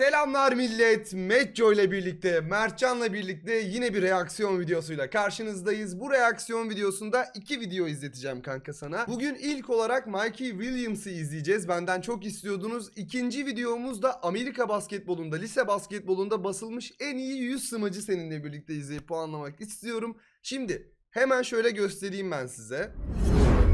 Selamlar millet. Metco ile birlikte, Mertcan'la birlikte yine bir reaksiyon videosuyla karşınızdayız. Bu reaksiyon videosunda iki video izleteceğim kanka sana. Bugün ilk olarak Mikey Williams'ı izleyeceğiz. Benden çok istiyordunuz. İkinci videomuz da Amerika basketbolunda, lise basketbolunda basılmış en iyi 100 sımacı seninle birlikte izleyip puanlamak istiyorum. Şimdi hemen şöyle göstereyim ben size.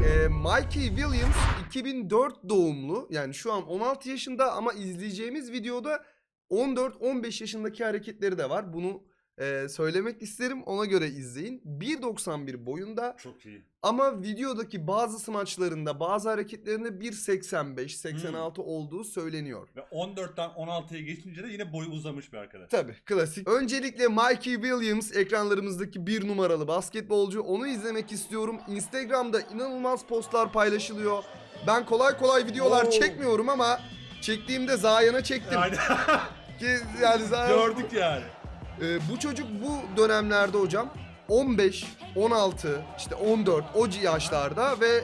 Ee, Mikey Williams 2004 doğumlu. Yani şu an 16 yaşında ama izleyeceğimiz videoda 14-15 yaşındaki hareketleri de var. Bunu e, söylemek isterim. Ona göre izleyin. 1.91 boyunda Çok iyi. ama videodaki bazı smaçlarında bazı hareketlerinde 1.85-86 olduğu söyleniyor. Ve 14'ten 16'ya geçince de yine boyu uzamış bir arkadaş. Tabii klasik. Öncelikle Mikey Williams ekranlarımızdaki bir numaralı basketbolcu. Onu izlemek istiyorum. Instagram'da inanılmaz postlar paylaşılıyor. Ben kolay kolay videolar Oo. çekmiyorum ama çektiğimde Zayan'a çektim. Aynen. Ki yani Zayan... Gördük yani. Ee, bu çocuk bu dönemlerde hocam 15, 16, işte 14 o yaşlarda ve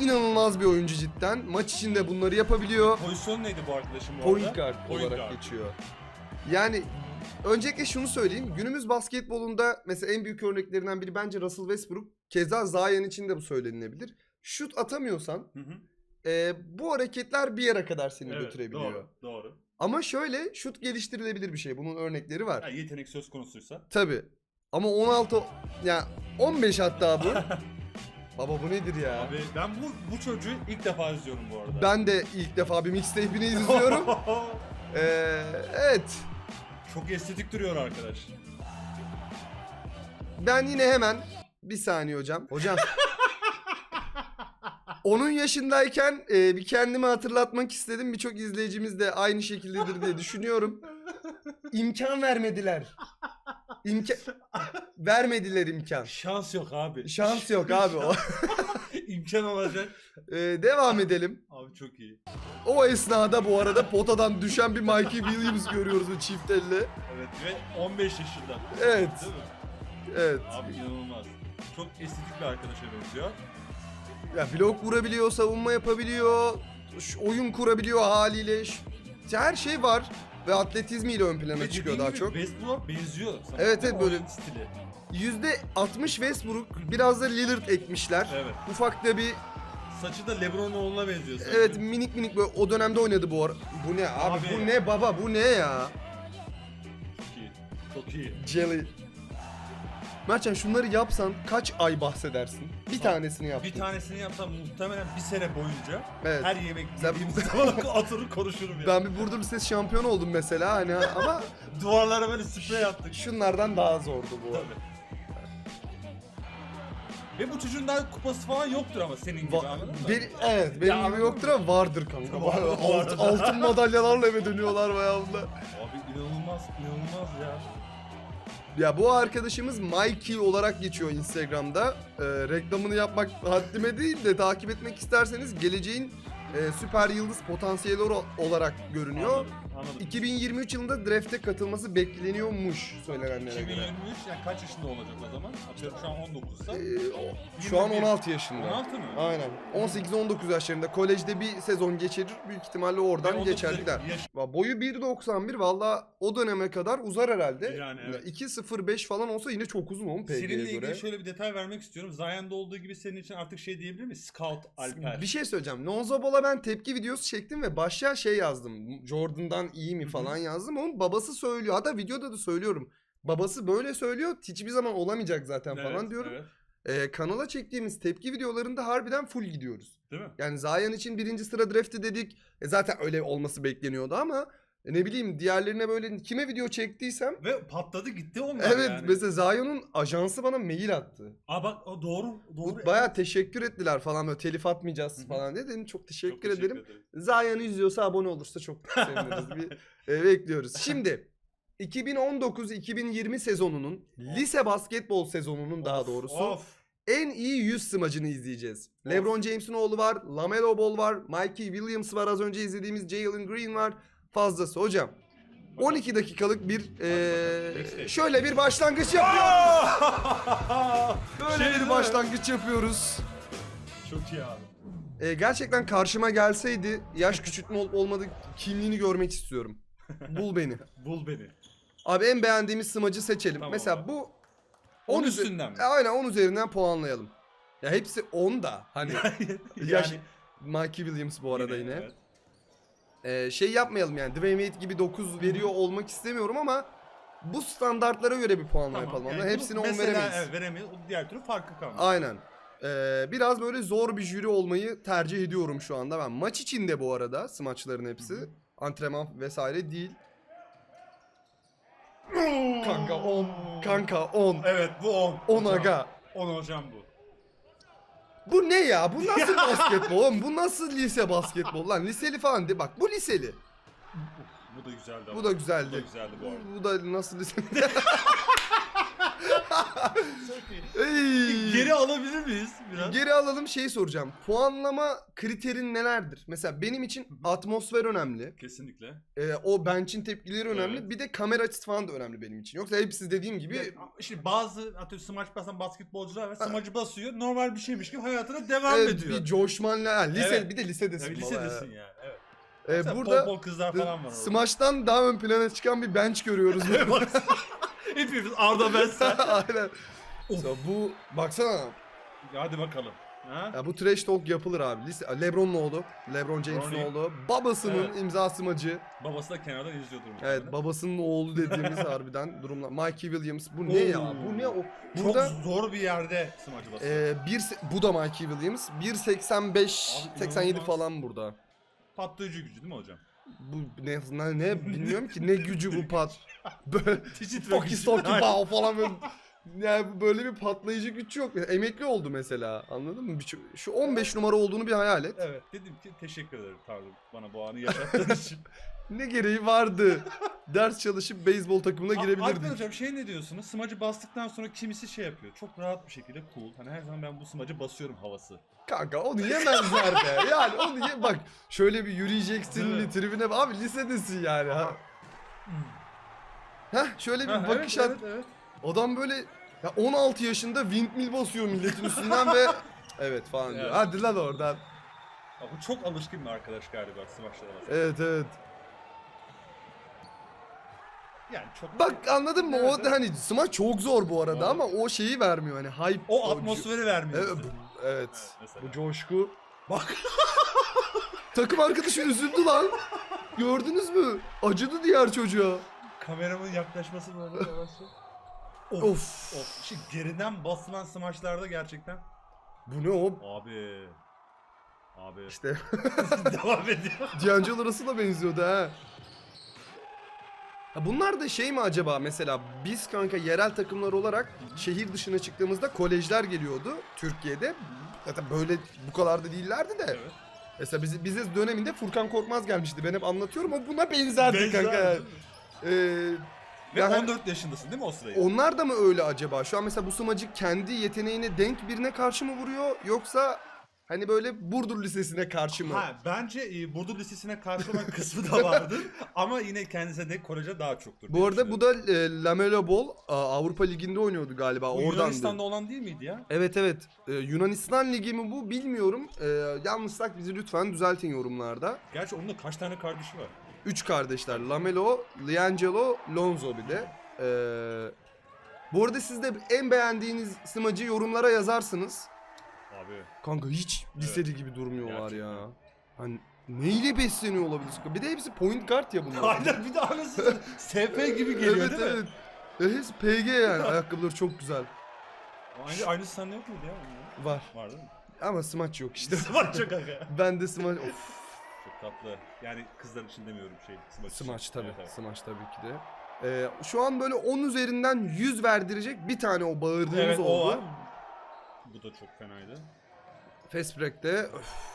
inanılmaz bir oyuncu cidden. Maç içinde bunları yapabiliyor. Pozisyon neydi bu arkadaşım bu Point arada? guard Point olarak guard. geçiyor. Yani öncelikle şunu söyleyeyim. Günümüz basketbolunda mesela en büyük örneklerinden biri bence Russell Westbrook. Keza Zion için de bu söylenilebilir. Şut atamıyorsan Hı hı. e, bu hareketler bir yere kadar seni Evet, götürebiliyor. Doğru, doğru. Ama şöyle şut geliştirilebilir bir şey. Bunun örnekleri var. Yani yetenek söz konusuysa. Tabi. Ama 16 ya 15 hatta bu. Baba bu nedir ya? Abi ben bu bu çocuğu ilk defa izliyorum bu arada. Ben de ilk defa bir mixtape'ini izliyorum. Ee, evet. Çok estetik duruyor arkadaş. Ben yine hemen bir saniye hocam. Hocam. Onun yaşındayken e, bir kendimi hatırlatmak istedim. Birçok izleyicimiz de aynı şekildedir diye düşünüyorum. İmkan vermediler. İmkan vermediler imkan. Şans yok abi. Şans yok abi o. İmkan olacak. Ee, devam edelim. Abi çok iyi. O esnada bu arada potadan düşen bir Mikey Williams görüyoruz o çift elle. Evet ve 15 yaşında. Evet. Değil mi? Evet. Abi inanılmaz. Çok estetik bir arkadaşa benziyor. Ya blok vurabiliyor, savunma yapabiliyor, oyun kurabiliyor haliyle. Her şey var ve atletizmiyle ön plana çıkıyor daha çok. Westbrook'a benziyor. sana. Evet, evet, böyle- stili. Yüzde 60 Westbrook, biraz da Lillard ekmişler. Evet. Ufak da bir Saçı da LeBron'un oğluna benziyor. sanki. evet minik minik böyle o dönemde oynadı bu ara. Bu ne abi, Abi. bu ne baba bu ne ya? Çok iyi. Çok iyi. Jelly. Mertcan şunları yapsan kaç ay bahsedersin? Bir tanesini yap. Bir tanesini yapsam muhtemelen bir sene boyunca Evet. her yemek Sen- yediğim zaman atırı konuşurum ya. Ben bir Burdur Lisesi şampiyonu oldum mesela hani ama Duvarlara böyle sprey attık. şunlardan daha zordu bu. Tabii. Ve bu çocuğun daha kupası falan yoktur ama senin gibi Va- anladın mı? bir, evet benim Ya gibi anladın yoktur ama vardır kanka. Vardır Alt- arada. altın madalyalarla eve dönüyorlar bayağımda. Abi inanılmaz, inanılmaz ya. Ya bu arkadaşımız Mikey olarak geçiyor Instagram'da. Ee, reklamını yapmak haddime değil de takip etmek isterseniz geleceğin e, süper yıldız potansiyeli ol- olarak görünüyor. Anladım, anladım. 2023 yılında draft'e katılması bekleniyormuş söylenenlere 2023 göre. yani kaç yaşında olacak o zaman? Atıyorum şu an 19'sa. Ee, o- şu an 21. 16 yaşında. 16 mı? Aynen. 18-19 yaşlarında kolejde bir sezon geçirir. Büyük ihtimalle oradan Ve geçer 19 gider. yaş- Va- Boyu 1.91 valla o döneme kadar uzar herhalde. Yani evet. 2.05 falan olsa yine çok uzun oğlum Seninle PG'ye ilgili göre. şöyle bir detay vermek istiyorum. Zion'da olduğu gibi senin için artık şey diyebilir miyiz? Scout Alper. Bir şey söyleyeceğim. Lonzo Ball'a ben tepki videosu çektim ve başlığa şey yazdım. Jordan'dan iyi mi falan yazdım. Onun babası söylüyor. Hatta videoda da söylüyorum. Babası böyle söylüyor. Hiçbir zaman olamayacak zaten Evet, falan diyorum. evet. Ee, kanala çektiğimiz tepki videolarında harbiden full gidiyoruz. Değil mi? Yani Zion için birinci sıra draft'i dedik. E zaten öyle olması bekleniyordu ama ne bileyim diğerlerine böyle kime video çektiysem Ve patladı gitti onlar Evet yani. mesela Zion'un ajansı bana mail attı. Aa bak o doğru. Doğru. Baya teşekkür ettiler falan böyle telif atmayacağız Hı hı. falan diye dedim çok teşekkür, Çok ederim. Zion'u izliyorsa abone olursa çok seviniriz. bir e, bekliyoruz. Şimdi 2019-2020 sezonunun lise basketbol sezonunun daha Of, doğrusu Of. en iyi 100 smacını izleyeceğiz. Of. LeBron James'in oğlu var, LaMelo Ball var, Mikey Williams var az önce izlediğimiz Jalen Green var. Fazlası hocam. 12 dakikalık bir Backstage. şöyle bir başlangıç yapıyoruz. Böyle Şey bir mi? başlangıç yapıyoruz. Çok iyi abi. Ee, gerçekten karşıma gelseydi yaş küçültme olup olmadığı kimliğini görmek istiyorum. Bul beni. Bul beni. Abi en beğendiğimiz smacı seçelim. Tamam Mesela abi. bu 10 üze- üstünden mi? E, Aynen 10 üzerinden puanlayalım. Ya hepsi 10 da hani Yaş- Mikey Williams bu arada yine. evet. Ee, şey yapmayalım yani Dwayne Wade gibi 9 veriyor olmak istemiyorum ama bu standartlara göre bir puanlama Tamam, yapalım. yani ama bunu hepsini 10 mesela, veremeyiz. Evet, veremeyiz. O diğer türlü farkı kalmaz. Aynen. Ee, biraz böyle zor bir jüri olmayı tercih ediyorum şu anda ben. Maç içinde bu arada smaçların hepsi. Antrenman vesaire değil. Kanka 10. Kanka 10. Evet bu 10. 10 aga. 10 hocam bu. Bu ne ya? Bu nasıl basketbol oğlum? Bu nasıl lise basketbol lan? Liseli falan de. Bak bu liseli. Bu da güzeldi. Bu da Bu da güzeldi. güzeldi bu arada. Bu da nasıl liseli? Ey! Geri alabilir miyiz biraz? Geri alalım şeyi soracağım. Puanlama kriterin nelerdir? Mesela benim için atmosfer önemli. Kesinlikle. Ee, o bench'in tepkileri önemli. Evet. Bir de kamera açısı falan da önemli benim için. Yoksa hepsi dediğim gibi işte bazı atıyorum smaç basan basketbolcular var. Smacı basıyor. Normal bir şeymiş gibi hayatına devam evet, ediyor. bir coşmanla ha, lise Evet. bir de lisedesin. Ya, baba lisedesin ya. yani. Evet. Ee, Mesela burada bol bol kızlar falan var orada. Smaç'tan daha ön plana çıkan bir bench görüyoruz. Hepimiz Arda ben sen. Aynen. Mesela bu baksana. Hadi bakalım. Ha? Ya bu trash talk yapılır abi. Lise, LeBron'un oğlu. LeBron James'in Ronnie. oğlu. Babasının Evet. imza smacı. Babası da kenardan izliyordur. Evet muhtemelen. babasının oğlu dediğimiz harbiden durumlar. Mikey Williams bu ne ya? Oo. Bu ne o? Çok Burada zor bir yerde smacı basıyor. e, bir se- bu da Mikey Williams. 1.85 Abi 87 inanılmaz. falan burada. Patlayıcı gücü değil mi hocam? Bu ne, ne, ne bilmiyorum ki ne gücü bu pat. Böyle Tici bao falan böyle. Yani böyle bir patlayıcı güç yok. Emekli oldu mesela. Anladın mı? Şu, şu 15 numara olduğunu bir hayal et. Evet dedim ki teşekkür ederim Tanrım bana bu anı yaşattığın için. Ne gereği vardı? Ders çalışıp beyzbol takımına girebilirdik. hocam şey ne diyorsunuz? Smacı bastıktan sonra kimisi şey yapıyor. Çok rahat bir şekilde cool. Hani her zaman ben bu smacı basıyorum havası. Kanka onu yemezler be. Yani onu ye bak şöyle bir yürüyeceksin bir tribüne abi lisedesin yani ha. Heh şöyle bir Ha, bakış evet, at. evet, evet. Adam böyle ya 16 yaşında windmill basıyor milletin üstünden ve evet falan diyor. Evet. Hadi lan oradan. Ya bu çok alışkın bir arkadaş galiba basıyor. Evet evet. Yani çok Bak anladın mı? Evet, o hani smaç çok zor bu arada Evet. ama o şeyi vermiyor hani hype. o atmosferi vermiyor. Evet, bu-. Evet, mesela. Bu coşku. Bak Takım arkadaşı üzüldü lan. Gördünüz mü? Acıdı diğer çocuğa. kameramın yaklaşması böyle yavaşça. Of. Of. Of. Şimdi geriden basılan smaçlarda gerçekten. Bu ne o? Abi. Abi. İşte Devam ediyor. D'Angelo Russell'a benziyordu ha. Ha bunlar da şey mi acaba mesela biz kanka yerel takımlar olarak şehir dışına çıktığımızda kolejler geliyordu Türkiye'de. Zaten böyle bu kadar da değillerdi de. Evet. Mesela bize, bize döneminde Furkan Korkmaz gelmişti. Ben hep anlatıyorum o buna benzerdi Benzer, kanka. Ee, Ve yani 14 yaşındasın değil mi o sırayı? onlar da mı öyle acaba? Şu an mesela bu sımacık kendi yeteneğine denk birine karşı mı vuruyor yoksa hani böyle Burdur Lisesi'ne karşı mı? Ha, bence e, Burdur Lisesi'ne karşı olan kısmı da vardır. Ama yine kendisine de koleje daha çoktur. Bu arada bu da e, Lamelo Ball Avrupa Ligi'nde oynuyordu galiba. bu Oradandı. Yunanistan'da olan değil miydi ya? Evet evet. Ee, Yunanistan Ligi mi bu bilmiyorum. Ee, yanlışsak bizi lütfen düzeltin yorumlarda. Gerçi onun da kaç tane kardeşi var? Üç kardeşler. Lamelo, Liangelo, Lonzo bir de. Ee, bu arada siz de en beğendiğiniz smacı yorumlara yazarsınız. Abi. Kanka hiç liseli gibi durmuyorlar Gerçekten. ya. Hani neyle besleniyor olabilir? Bir de hepsi point guard ya bunlar. Aynen bir de anasını SP gibi geliyor evet değil mi? evet. Hepsi PG yani. Ayakkabıları çok güzel. Aynı, aynısı sende yok muydu ya? Var. Var değil mi? Ama smaç yok işte. Var çok aga. ben de smaç... Of. Tatlı. Yani kızlar için demiyorum şey. Smaç, için. Smaç tabii. Evet, evet. Smaç tabii ki de. Ee, şu an böyle 10 üzerinden 100 verdirecek bir tane o bağırdığımız Evet o oldu. var. Bu da çok fenaydı. Fast break'te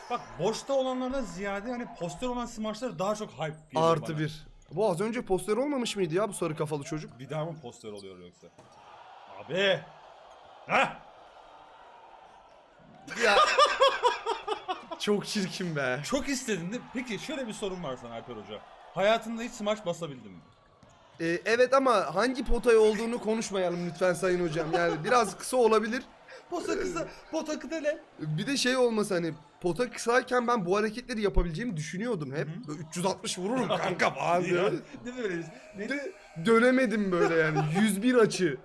Bak boşta olanlardan ziyade hani poster olan smaçlar daha çok hype geliyor artı bana. bir. Bu az önce poster olmamış mıydı ya bu sarı kafalı çocuk? Bir daha mı poster oluyor yoksa? Abi. Heh. Ya. Çok çirkin be. Çok istedin değil mi? Peki şöyle bir sorun var sana Alper Hoca. Hayatında hiç smaç basabildin mi? Ee, evet ama hangi potaya olduğunu konuşmayalım lütfen sayın hocam. Yani biraz kısa olabilir. Posa kısa. Pota kısa ne? Bir de şey olmasa hani pota kısayken ben bu hareketleri yapabileceğimi düşünüyordum hep. Böyle 360 vururum kanka falan diye. Ya, Değil mi öyle? Ne? De- Dönemedim böyle yani 101 açı.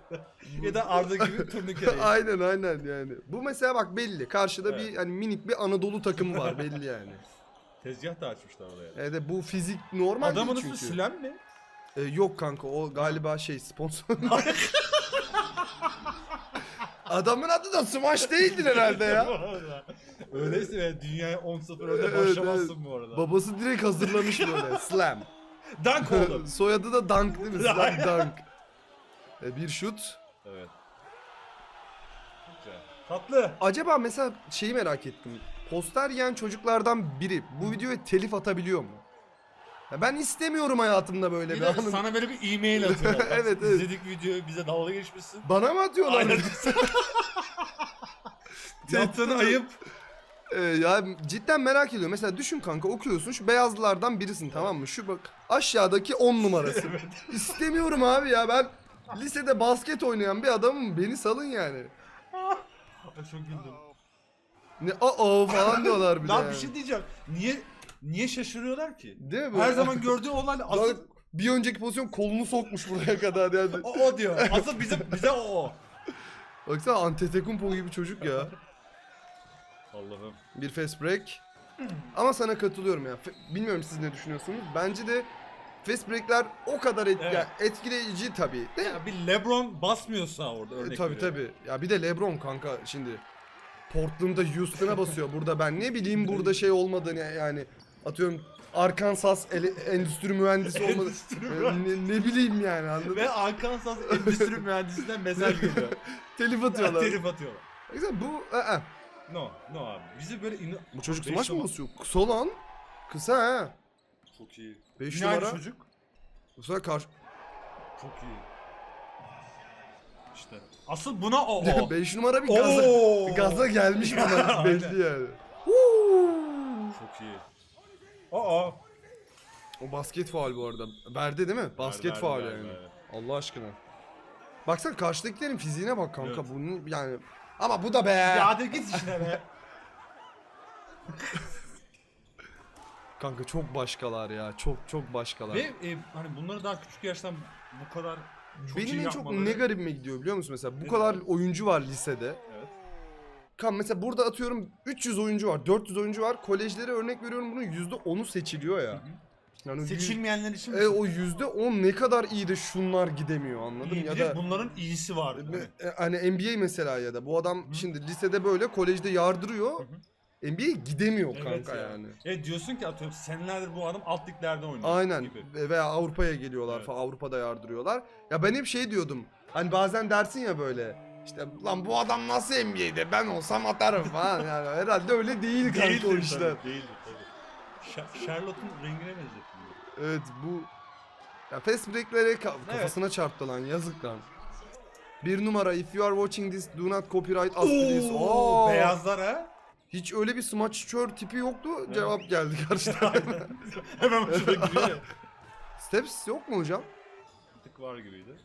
Ya da Arda gibi turnike. aynen aynen yani. Bu mesela bak belli. Karşıda Evet. bir hani minik bir Anadolu takımı var belli yani. Tezgah da açmışlar oraya. Evet bu fizik normal Adamın değil ismi çünkü. Sülem mi? Ee, yok kanka o galiba şey sponsor. Adamın adı da Smash değildir herhalde ya. Öyleyse yani dünyaya 10-0 önde Evet, başlamazsın evet. bu arada. Babası direkt hazırlamış böyle. Slam. Dank oğlum. Soyadı da Dunk değil mi? Slam Dunk. Ee, bir şut. evet. Güzel. Tatlı. Acaba mesela şeyi merak ettim. Poster yiyen çocuklardan biri bu videoya telif atabiliyor mu? Ya ben istemiyorum hayatımda böyle Bir bir de anı. sana böyle bir e-mail atıyorlar. Evet, evet. İzledik videoyu bize dalga geçmişsin. Bana mı atıyorlar? Yaptığın ayıp. Ee, ya cidden merak ediyorum. Mesela düşün kanka okuyorsun şu beyazlılardan birisin tamam mı? Şu bak aşağıdaki 10 numarası. İstemiyorum abi ya ben lisede basket oynayan bir adamım. Beni salın yani. Çok güldüm. Ne o falan diyorlar bir de. Lan yani. bir şey diyeceğim. Niye niye şaşırıyorlar ki? Değil mi? Her zaman gördüğü olan Lan asıl bir önceki pozisyon kolunu sokmuş buraya kadar yani. o, o diyor. Asıl bizim bize o o. Baksana Antetokounmpo gibi çocuk ya. Allah'ım. Bir fast break. Ama sana katılıyorum ya. Fe- Bilmiyorum siz ne düşünüyorsunuz. Bence de fast break'ler o kadar et- Evet. ya etkileyici tabii. De, Ya bir LeBron basmıyorsa orada E, örnek tabii veriyorum. tabii. Ya bir de LeBron kanka şimdi. Portland'da Houston'a basıyor. Burada ben ne bileyim burada şey olmadığını yani atıyorum Arkansas ele- endüstri mühendisi olmadı. Endüstri E, mühendisi. ne, ne bileyim yani anladın Ve Arkansas Endüstri Mühendisi'nden mesaj geliyor. Telif atıyorlar. Telif atıyorlar. Güzel bu ı-ı. No, no abi. Bizi böyle ino... Bu çocuk smaç mı basıyor? Kısa lan. Kısa ha. Çok iyi. 5 Ne aynı numara. çocuk? Bu sefer karşı. Çok iyi. İşte. Asıl buna o o. 5 numara bir gaza, Oo! gaza gelmiş bana Aynen. belli yani. Huu! Çok iyi. Aa. O basket faul bu arada. Verdi değil mi? Basket verdi, faul verdi, yani. verdi. Allah aşkına. Baksana karşıdakilerin fiziğine bak kanka. Evet. Bunun yani ama bu da be. Ya hadi git işine be. Kanka çok başkalar ya. Çok çok başkalar. Ve e, hani bunları daha küçük yaştan bu kadar çok Benim en çok ne garibime gidiyor biliyor musun mesela? Bu Ne kadar oyuncu var lisede. Evet. Kan mesela burada atıyorum 300 oyuncu var, 400 oyuncu var. Kolejlere örnek veriyorum bunun %10'u seçiliyor ya. Hı hı. Yani Seçilmeyenler için E, o %10 ne kadar iyi de şunlar gidemiyor anladın İyi ya da bunların iyisi var. E, hani NBA mesela ya da bu adam Hı. şimdi lisede böyle kolejde yardırıyor. Hı NBA gidemiyor Evet kanka ya. yani. E diyorsun ki atıyorum senelerdir bu adam alt liglerde oynuyor. Aynen Gibi. Ve- veya Avrupa'ya geliyorlar Evet. falan Avrupa'da yardırıyorlar. Ya ben hep şey diyordum. Hani bazen dersin ya böyle işte lan bu adam nasıl NBA'de ben olsam atarım falan yani herhalde öyle değil kanka o Değildir işler. tabii, Değildir tabii. Sha- Charlotte'un rengine benzettim. Evet bu ya fast break'lere ka- kafasına çarptı lan yazık lan. Bir numara if you are watching this do not copyright us please. Oo. Beyazlar ha? Hiç öyle bir smaçör tipi yoktu. Cevap geldi karşıdan. Hemen şurada giriyor. Steps yok mu hocam? Bir tık var gibiydi.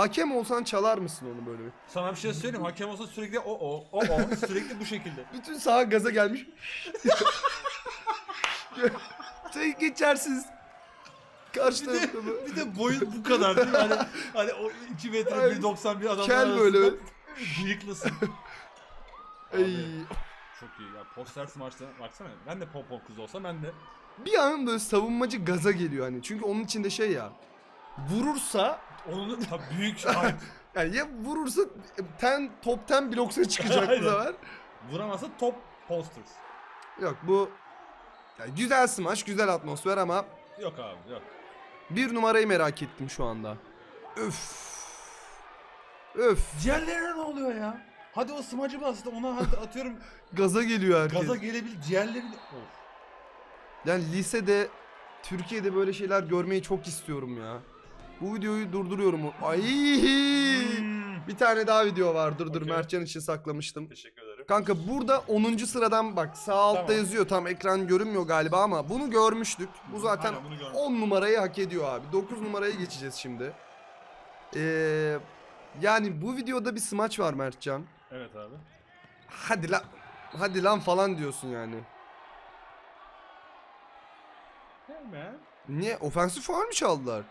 Hakem olsan çalar mısın onu böyle bir? Sana bir şey söyleyeyim hakem olsa sürekli o o o o sürekli bu şekilde. Bütün saha gaza gelmiş. Şey geçersiz. Karşı Bir de, tarafta bu. bir de boyu bu kadar değil mi? Hani, hani o 2 metre Ay, 1.91 adamlar kel arasında böyle. bıyıklısın. Ey. Çok iyi ya poster maçta baksana ben de pompon kız olsam ben de Bir an böyle savunmacı gaza geliyor hani. Çünkü onun içinde şey ya. Vurursa onun tabii büyük yani ya vurursa ten, top 10 bloksa çıkacak bu Aynen. sefer. Vuramasa top posters. Yok bu ya güzel smaç, güzel atmosfer ama Yok abi yok. bir numarayı merak ettim şu anda. Öf. Öf. Ciğerlerine ne oluyor ya? Hadi o smacı bastı ona hadi atıyorum Gaza geliyor herkes. gaza gelebil ciğerleri of. Yani lisede Türkiye'de böyle şeyler görmeyi çok istiyorum ya. Bu videoyu durduruyorum. Ay! Bir tane daha video var. Dur dur Okey. Mertcan için saklamıştım. Teşekkür ederim. Kanka burada 10. sıradan bak sağ altta Tamam. yazıyor. Tam ekran görünmüyor galiba ama bunu görmüştük. Bu zaten Aynen, görmüştük. 10 numarayı hak ediyor abi. 9 numaraya geçeceğiz şimdi. Ee, Yani bu videoda bir smaç var Mertcan. Evet abi. Hadi lan. Hadi lan falan diyorsun yani. Hemen. Niye? Ofensif faul mü çaldılar?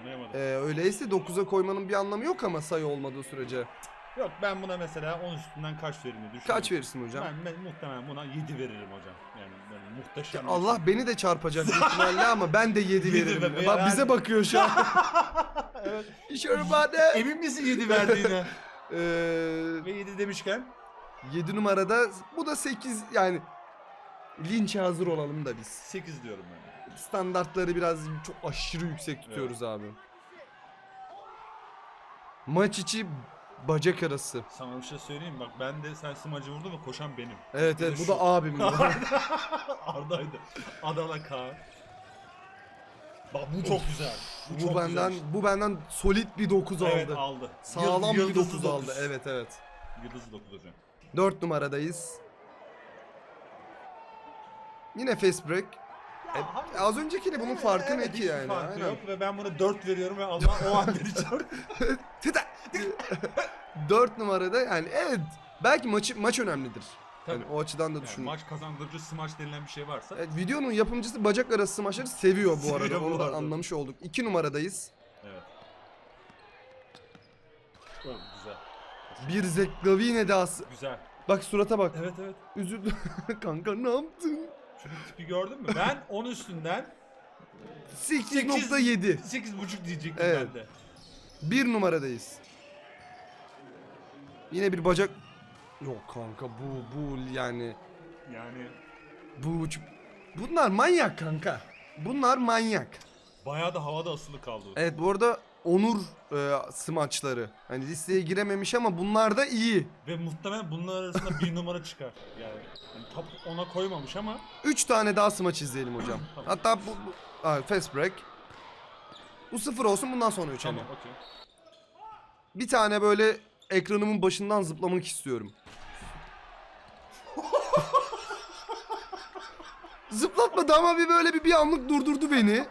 Anlayamadım. Ee, öyleyse 9'a koymanın bir anlamı yok ama sayı olmadığı sürece. Yok ben buna mesela 10 üstünden kaç veririm diye düşünüyorum. Kaç verirsin hocam? Ben, ben muhtemelen buna 7 veririm hocam. Yani böyle muhteşem. bir Allah beni de çarpacak ihtimalle ama ben de 7 Yedi veririm. Bak yani- bize bakıyor şu an. şey. evet. Şörbade. Emin misin 7 verdiğine? Ee, Ve 7 demişken 7 numarada bu da 8 yani linçe hazır olalım da biz. 8 diyorum ben. Standartları biraz çok aşırı yüksek tutuyoruz abi. Maç içi bacak arası. Sana bir şey söyleyeyim bak ben de sen smacı vurdun ve koşan benim. Evet evet bu da abim. Arda'ydı. Adana Kaan. Bak bu çok güzel. bu çok benden güzel bu benden solid bir 9 işte. Evet aldı. aldı. Sağlam Yıldızlı bir 9 dokuz. aldı. Evet evet. Yıldızlı 9 hocam. 4 numaradayız. Yine fast break. E, az öncekiyle bunun farkı ne ki hiçbir yani? farkı Aynen. yok ve ben buna 4 veriyorum ve Allah o an vereceğim. Tita. 4 numarada yani evet belki maçı maç önemlidir. Yani o açıdan da Yani maç kazandırıcı smaç denilen bir şey varsa. Evet, videonun yapımcısı bacak arası maçları seviyor bu arada. Seviyor bu Onu da arada. anlamış olduk. 2 numaradayız. Evet. Çok güzel. Bir Zeklavine dahası. Güzel. Bak surata bak. Evet evet. Üzüldüm. Kanka ne yaptın? Şunu tipi gördün mü? Ben 10 üstünden 8.7. 8.5 diyecektim Evet. ben de. 1 numaradayız. Yine bir bacak Yok kanka bu bu yani Yani bu bunlar manyak kanka. Bunlar manyak. bayağı da havada asılı kaldı. Evet bu arada Onur e, smaçları. Hani listeye girememiş ama bunlar da iyi. Ve muhtemelen bunlar arasında bir numara çıkar. Yani, yani top ona koymamış ama 3 tane daha smaç izleyelim hocam. Tamam. Hatta bu, bu Aa, fast break. Bu sıfır olsun bundan sonra 3 tamam okey. Bir tane böyle ekranımın başından zıplamak istiyorum. Zıplatmadı ama bir böyle bir, bir anlık durdurdu beni.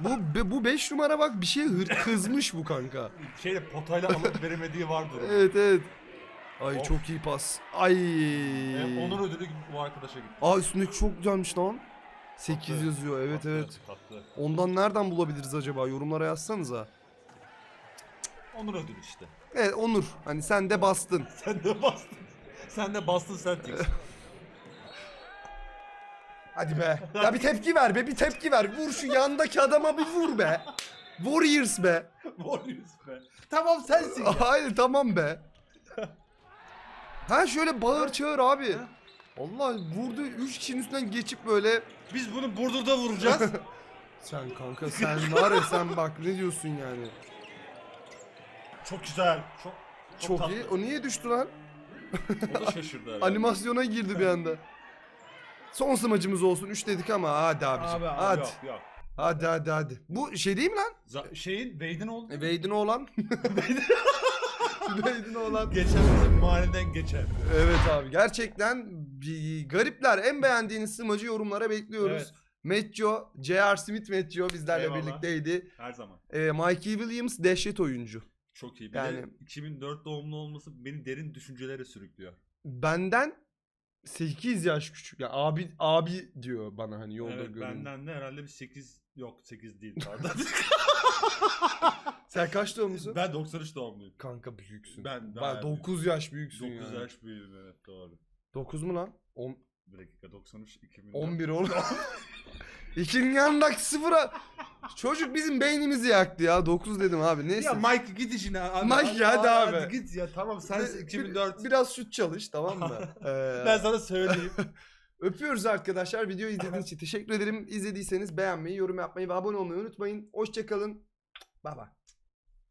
Bu be- bu 5 numara bak bir şey hır kızmış bu kanka. Şeyle potayla alıp veremediği vardır. Evet evet. Ay Of. çok iyi pas. Ay. Ve onur ödülü bu arkadaşa gitti. Aa üstündeki çok güzelmiş lan. 8 Tatlı. yazıyor evet Tatlı, evet. Tatlı. Ondan nereden bulabiliriz acaba? Yorumlara yazsanıza. Onur ödülü işte. Evet Onur. Hani sen de bastın. Sen de bastın. Sen de bastın Celtics. Hadi be. Ya bir tepki ver be. Bir tepki ver. Vur şu yandaki adama bir vur be. Warriors be. Warriors be. Tamam sensin. ya. Hayır tamam be. Ha şöyle bağır çağır abi. Allah vurdu 3 kişinin üstünden geçip böyle Biz bunu Burdur'da vuracağız. sen kanka sen var ya sen bak ne diyorsun yani. çok güzel. Çok çok, Çok, tatlı. iyi. O niye düştü lan? O da şaşırdı herhalde. Animasyona girdi bir anda. Son smacımız olsun 3 dedik ama hadi abiciğim. Abi, abi, hadi. Yok yok. Hadi hadi hadi. Bu şey değil mi lan? Za- şeyin Wade'in oldu. E, Wade'in oğlan. Wade'in oğlan. Geçen bizim mahalleden geçer. Evet abi gerçekten bir garipler. En beğendiğiniz smacı yorumlara bekliyoruz. Evet. Metjo, J.R. Smith Metjo bizlerle Eyvallah. birlikteydi. Her zaman. Ee, Mikey Williams dehşet oyuncu. Çok iyi. Bir Yani- de 2004 doğumlu olması beni derin düşüncelere sürüklüyor. Benden 8 yaş küçük. Ya abi abi diyor bana hani yolda evet görünce. benden de herhalde bir 8 yok 8 değil pardon. Sen kaç doğumlusun? ben 93 doğumluyum. Kanka büyüksün. Ben- Ben ben- 9 yaş büyüksün 9 yani. yaş büyüğüm evet doğru. 9 mu lan? On- Bir dakika 93 2004. 11 oğlum. İkinin yanındaki sıfıra. Çocuk bizim beynimizi yaktı ya. 9 dedim abi. Neyse. Ya Mike git işine abi. Mike, hadi abi. git ya tamam sen Bir- 2004. Biraz şut çalış tamam mı? Ee, ben sana söyleyeyim. Öpüyoruz arkadaşlar. Videoyu izlediğiniz için teşekkür ederim. İzlediyseniz beğenmeyi, yorum yapmayı ve abone olmayı unutmayın. Hoşçakalın. Bay bay.